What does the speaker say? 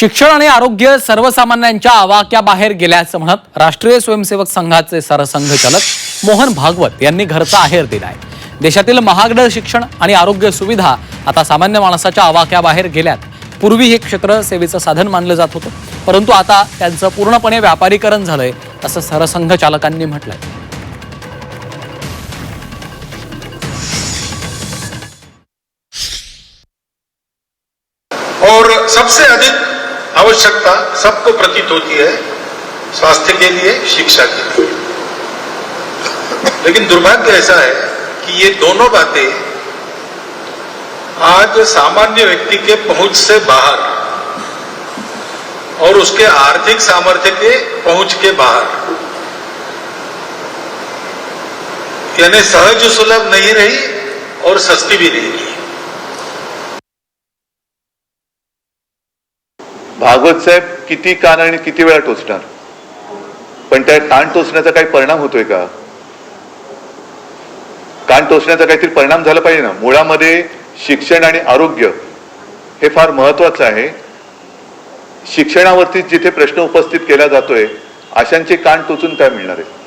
शिक्षण आणि आरोग्य सर्वसामान्यांच्या आवाक्याबाहेर गेल्याचं म्हणत राष्ट्रीय स्वयंसेवक संघाचे सरसंघचालक मोहन भागवत यांनी घरचा आहेर दिलाय. देशातील महागड शिक्षण आणि आरोग्य सुविधा आता सामान्य माणसाच्या आवाक्याबाहेर गेल्यात. पूर्वी हे क्षेत्र सेवेचं साधन मानलं जात होतं. परंतु आता त्यांचं पूर्णपणे व्यापारीकरण झालंय असं सरसंघचालकांनी म्हटलंय. और सबसे अधिक आवश्यकता सबको प्रतीत होती है स्वास्थ्य के लिए, शिक्षा के लिए। लेकिन दुर्भाग्य ऐसा है कि ये दोनों बातें आज सामान्य व्यक्ति के पहुँच से बाहर और उसके आर्थिक सामर्थ्य के पहुँच के बाहर। यानी सहज सुलभ नहीं रही और सस्ती भी नहीं रही। भागवत साहेब किती कान आणि किती वेळा टोचणार? पण त्या कान टोचण्याचा काही परिणाम होतोय का? कान टोचण्याचा काहीतरी परिणाम झाला पाहिजे ना? मुळामध्ये शिक्षण आणि आरोग्य हे फार महत्वाचं आहे. शिक्षणावरती जिथे प्रश्न उपस्थित केला जातोय अशांचे कान टोचून काय मिळणार आहे?